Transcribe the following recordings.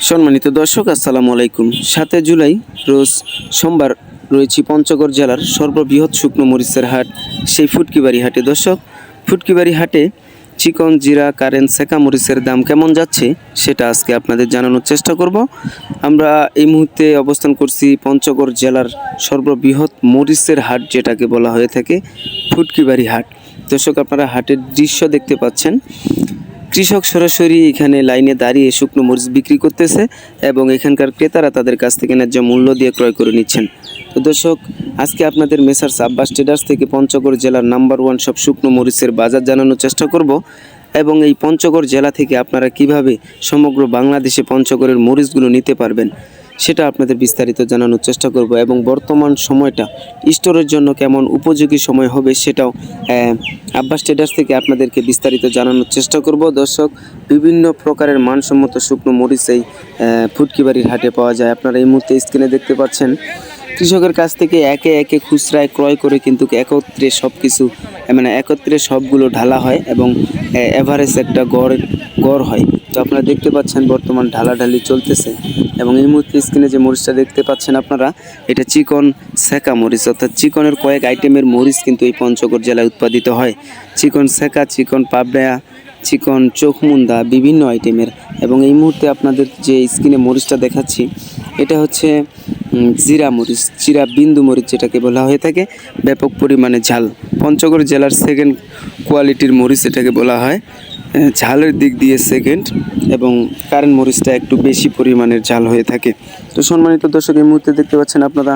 সম্মানিত দর্শক, আসসালামু আলাইকুম। সাতই জুলাই, রোজ সোমবার রয়েছি পঞ্চগড় জেলার সর্ববৃহৎ শুকনো মরিচের হাট, সেই ফুটকিবাড়ি হাটে। দর্শক, ফুটকিবাড়ি হাটে চিকন, জিরা, কারেন্ট, সেকা মরিচের দাম কেমন যাচ্ছে সেটা আজকে আপনাদের জানানোর চেষ্টা করব। আমরা এই মুহূর্তে অবস্থান করছি পঞ্চগড় জেলার সর্ববৃহৎ মরিচের হাট, যেটাকে বলা হয়ে থাকে ফুটকিবাড়ি হাট। দর্শক, আপনারা হাটের দৃশ্য দেখতে পাচ্ছেন। কৃষক সরাসরি এখানে লাইনে দাঁড়িয়ে শুকনো মরিচ বিক্রি করতেছে এবং এখানকার ক্রেতারা তাদের কাছ থেকে ন্যায্য মূল্য দিয়ে ক্রয় করে নিচ্ছেন। তো দর্শক, আজকে আপনাদের মেসার্স আব্বাস ট্রেডার্স থেকে পঞ্চগড় জেলার নাম্বার ওয়ান সব শুকনো মরিচের বাজার জানানোর চেষ্টা করব এবং এই পঞ্চগড় জেলা থেকে আপনারা কীভাবে সমগ্র বাংলাদেশে পঞ্চগড়ের মরিচগুলো নিতে পারবেন সেটা আপনাদের বিস্তারিত জানানোর চেষ্টা করব এবং বর্তমান সময়টা স্টোরের জন্য কেমন উপযোগী সময় হবে সেটাও আব্বাস ট্রেডার্স থেকে আপনাদেরকে বিস্তারিত জানানোর চেষ্টা করব। দর্শক, বিভিন্ন প্রকারের মানসম্মত শুকনো মরিচ এই ফুটকিবাড়ির হাটে পাওয়া যায়। আপনারা এই মুহূর্তে স্ক্রিনে দেখতে পাচ্ছেন কৃষকের কাছ থেকে একে একে খুচরায় ক্রয় করে কিন্তু একত্রে সব কিছু মানে একত্রে সবগুলো ঢালা হয় এবং এভারেজ একটা গড় গড় হয়। তো আপনারা দেখতে পাচ্ছেন বর্তমান ঢালাঢালি চলতেছে এবং এই মুহূর্তে স্ক্রিনে যে মরিচটা দেখতে পাচ্ছেন আপনারা, এটা চিকন সেকা মরিচ, অর্থাৎ চিকনের কয়েক আইটেমের মরিচ কিন্তু এই পঞ্চগড় জেলায় উৎপাদিত হয়। চিকন সেকা, চিকন পাবড়া, চিকন চোখমুন্দা, বিভিন্ন আইটেমের এবং এই মুহূর্তে আপনাদের যে স্ক্রিনে মরিচটা দেখাচ্ছি, এটা হচ্ছে জিরা মরিচ, জিরা বিন্দু মরিচ যেটাকে বলা হয়ে থাকে, ব্যাপক পরিমাণে ঝাল। পঞ্চগড় জেলার সেকেন্ড কোয়ালিটির মরিচ এটাকে বলা হয়। ঝালের দিক দিয়ে সেকেন্ড এবং কারেন্ট মরিচটা একটু বেশি পরিমাণের ঝাল হয়ে থাকে। তো সম্মানিত দর্শক, এই মুহূর্তে দেখতে পাচ্ছেন আপনারা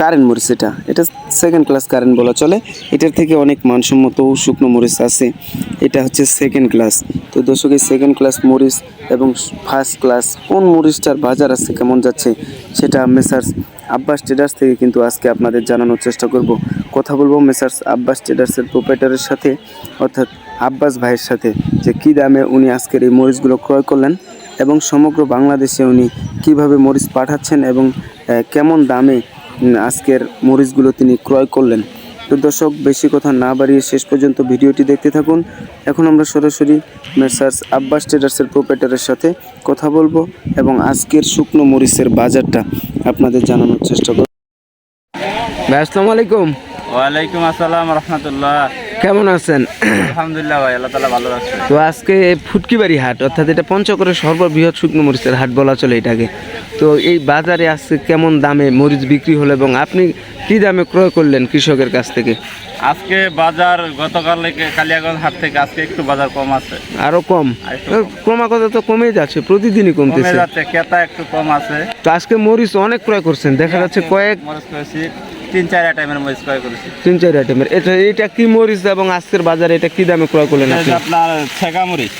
কারেন্ট মরিচ এটা এটা সেকেন্ড ক্লাস কারেন্ট বলা চলে। এটার থেকে অনেক মানসম্মত শুকনো মরিচ আছে। এটা হচ্ছে সেকেন্ড ক্লাস তো দর্শক, এই সেকেন্ড ক্লাস মরিচ এবং ফার্স্ট ক্লাস কোন মরিচটার বাজার আছে কেমন যাচ্ছে, সেটা মেসার্স আব্বাস ট্রেডার্স থেকে কিন্তু আজকে আপনাদের জানানোর চেষ্টা করব। কথা বলব মেসার্স আব্বাস ট্রেডার্সের প্রোপাইটারের সাথে, অর্থাৎ আব্বাস ভাইয়ের সাথে, যে কী দামে উনি আজকের এই মরিচগুলো ক্রয় করলেন এবং সমগ্র বাংলাদেশে উনি কীভাবে মরিচ পাঠাচ্ছেন এবং কেমন দামে আজকের মরিচগুলো তিনি ক্রয় করলেন। তো দর্শক বেশি কথা না বাড়িয়ে শেষ পর্যন্ত ভিডিওটি দেখতে থাকুন। এখন আমরা সরাসরি মেসার্স আব্বাস ট্রেডার্সের প্রোপাইটারের সাথে কথা বলব এবং আজকের শুকনো মরিচের বাজারটা আপনাদের জানানোর চেষ্টা করব। ভাই আসসালামু আলাইকুম। ওয়ালাইকুম আসসালাম রহমতুল্লাহ। কেমন আছেন? আলহামদুলিল্লাহ ভাই আল্লাহ তালা ভালো আছে তো আজকে ফুটকিবাড়ি হাট অর্থাৎ এটা পঞ্চগড়ের সর্ববৃহৎ শুকনো মরিচের হাট বলা চলে এটাকে। তো এই বাজারে আজকে কেমন দামে মরিচ বিক্রি হলো এবং আপনি কি দামে ক্রয় করলেন কৃষকের কাছ থেকে? আজকে বাজার গতকাল কালিয়াগঞ্জ হাট থেকে আজকে একটু বাজার কম আছে। আরও কম? ক্রমাগত তো কমেই যাচ্ছে প্রতিদিনই কমে কমতেছে। যাচ্ছে ক্রেতা একটু কম আছে। তো আজকে মরিচ অনেক ক্রয় করছেন দেখা যাচ্ছে কয়েক মরিচ তিন চার আইটেমের মরিচ ক্রয় করেছি। তিন চার আইটেমের। এটা এটা কি মরিচ এবং আজকের বাজারে এটা কি দামে ক্রয় করলেন আপনি? আপনার ছেকা মরিচ।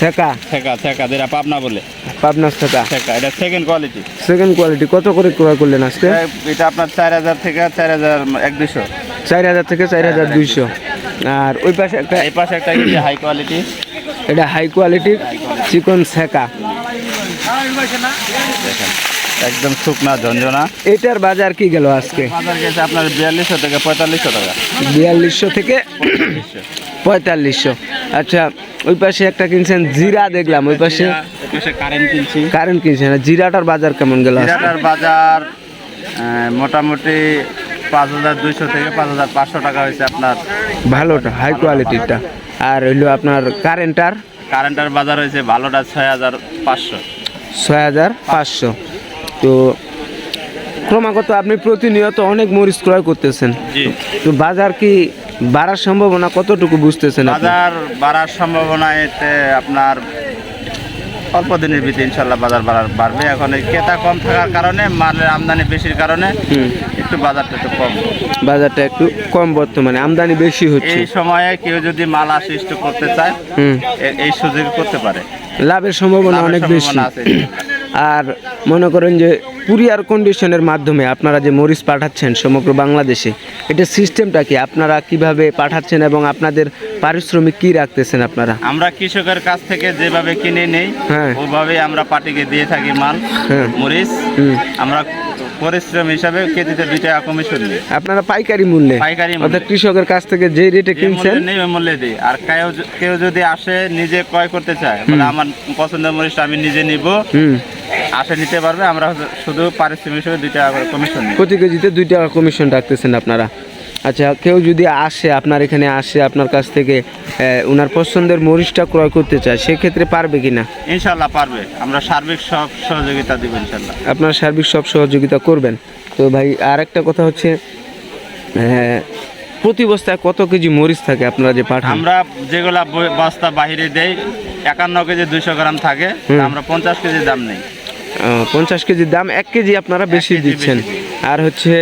শেখা ছেকা ছেকা যেটা পাবনা বলে। পাবনার শেখা ছেকা এটা সেকেন্ড কোয়ালিটি সেকেন্ড কোয়ালিটি কত করে ক্রয় করলেন আজকে? এটা আপনার চার হাজার থেকে চার হাজার এক দুশো চার হাজার থেকে চার হাজার দুইশো। আর ওই পাশে একটা এই পাশে একটা হাই কোয়ালিটি এটা হাই কোয়ালিটির চিকন দেখেন। একদম শুকনা ঝঞ্ঝনা এটার বাজার কি গেল আজকে? বাজার গেছে আপনার বিয়াল্লিশশো থেকে পঁয়তাল্লিশশো টাকা। বিয়াল্লিশশো থেকে পঁয়তাল্লিশশো। আচ্ছা ওই পাশে একটা কিনছেন জিরা দেখলাম ওই পাশে কারেন্ট কিনছি। কারেন্ট কিনছেন। জিরাটার বাজার কেমন গেল? জিরাটার বাজার মোটামুটি পাঁচ হাজার দুইশো থেকে পাঁচ হাজার পাঁচশো টাকা হয়েছে আপনার। ভালোটা হাই কোয়ালিটিটা আর হইল আপনার কারেন্টার কারেন্টের বাজার হয়েছে ভালোটা ছয় হাজার পাঁচশো। ছয় হাজার পাঁচশো। তো ক্রমাগত আপনি প্রতিনিয়ত অনেক মরিচ ক্রয় করতেছেন। তো বাজার কি বাড়ার সম্ভাবনা কতটুকু বুঝতেছেন বাজার বাড়ার সম্ভাবনা এতে আপনার অল্প দিনের ভিতরে ইনশাল্লাহ বাজার বাড়ার বাড়বে। এখন এই ক্রেতা কম থাকার কারণে মালের আমদানি বেশির কারণে একটু বাজারটা একটু কম। বাজারটা একটু কম বর্তমানে আমদানি বেশি হচ্ছে। এই সময়ে কেউ যদি মাল আসিষ্ট করতে চায় এই সুযোগ করতে পারে। লাভের সম্ভাবনা অনেক বেশি। আছে। আর মনে করেন যে কুরিয়ার কন্ডিশনের মাধ্যমে আপনারা যে মরিচ পাঠাচ্ছেন সমগ্র বাংলাদেশে এটা সিস্টেমটা কি? আপনারা কীভাবে পাঠাচ্ছেন এবং আপনাদের পারিশ্রমিক কি রাখতেছেন আপনারা? আমরা কৃষকের কাছ থেকে যেভাবে কিনে নেই হ্যাঁ। ওভাবে আমরা পার্টিকে দিয়ে থাকি মাল হ্যাঁ। মরিচ। আমরা পরিশ্রম হিসাবে কেজিতে দুই টাকা কমিশন নেই। আপনারা পাইকারি মূল্যে? পাইকারি। অর্থাৎ কৃষকের কাছ থেকে যে রেটে কিনছেন? নেই ওই মূল্যে দিই। আর কেউ কেউ যদি আসে নিজে ক্রয় করতে চায় আমার পছন্দের মরিচটা আমি নিজে নিব। আসে নিতে পারবে আমরা শুধু পারিশ্রমিক হিসেবে দুই টাকা করে কমিশন প্রতি কেজিতে দুই টাকা কমিশন রাখতেছেন আপনারা? আচ্ছা কেউ যদি আসে আপনার এখানে আসে আপনার কাছ থেকে ওনার পছন্দের মরিচটা ক্রয় করতে চায় সেক্ষেত্রে পারবে কিনা? ইনশাল্লাহ পারবে। আমরা সার্বিক সব সহযোগিতা দিব ইনশাল্লাহ। আপনার সার্বিক সব সহযোগিতা করবেন। তো ভাই আর একটা কথা হচ্ছে প্রতি বস্তায় কত কেজি মরিচ থাকে আপনারা যে পাঠান? আমরা যেগুলা বস্তা বাহিরে দেই একান্ন কেজি দুইশো গ্রাম থাকে আমরা পঞ্চাশ কেজি দাম নেই। পঞ্চাশ কেজির দাম এক কেজি আপনারা বেশি দিচ্ছেন। আর হচ্ছে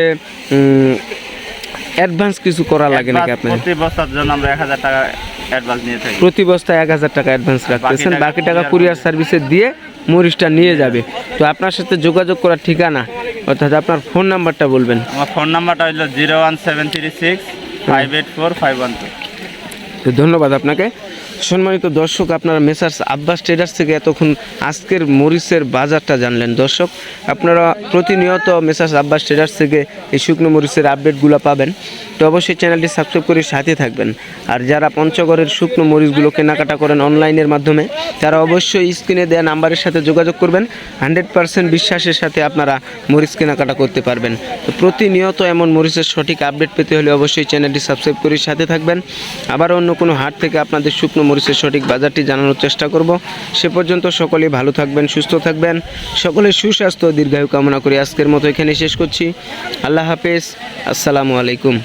অ্যাডভান্স কিছু করা লাগে নাকি আপনার প্রতি বস্তার জন্য আমরা এক হাজার টাকা অ্যাডভান্স নিয়ে থাকি। প্রতি বস্তায় এক হাজার টাকা অ্যাডভান্স রাখতেছেন। বাকি টাকা কুরিয়ার সার্ভিসে দিয়ে মরিচটা নিয়ে যাবে। তো আপনার সাথে যোগাযোগ করার ঠিকানা অর্থাৎ আপনার ফোন নাম্বারটা বলবেন। আমার ফোন নাম্বারটা হলো zero one seven three six five eight four five one two তো ধন্যবাদ আপনাকে। সম্মানিত দর্শক, আপনারা মেসার্স আব্বাস ট্রেডার্স থেকে এতক্ষণ আজকের মরিচের বাজারটা জানলেন। দর্শক, আপনারা প্রতিনিয়ত মেসার্স আব্বাস ট্রেডার্স থেকে এই শুকনো মরিচের আপডেটগুলো পাবেন। তো অবশ্যই চ্যানেলটি সাবস্ক্রাইব করে সাথে থাকবেন। আর যারা পঞ্চগড়ের শুকনো মরিচগুলো কেনাকাটা করেন অনলাইনের মাধ্যমে, তারা অবশ্যই স্ক্রিনে দেওয়া নাম্বারের সাথে যোগাযোগ করবেন। হান্ড্রেড পার্সেন্ট বিশ্বাসের সাথে আপনারা মরিচ কেনাকাটা করতে পারবেন। তো প্রতিনিয়ত এমন মরিচের সঠিক আপডেট পেতে হলে অবশ্যই চ্যানেলটি সাবস্ক্রাইব করে সাথে থাকবেন। আবার অন্য কোনো হাট থেকে আপনাদের শুকনো মরিচের সঠিক বাজারটি জানানোর চেষ্টা করব। সে পর্যন্ত সকলেই ভালো থাকবেন, সুস্থ থাকবেন। সকলের সুস্বাস্থ্য দীর্ঘায়ু কামনা করি আজকের মতো এখানে শেষ করছি। আল্লাহ হাফেজ। আসসালামু আলাইকুম।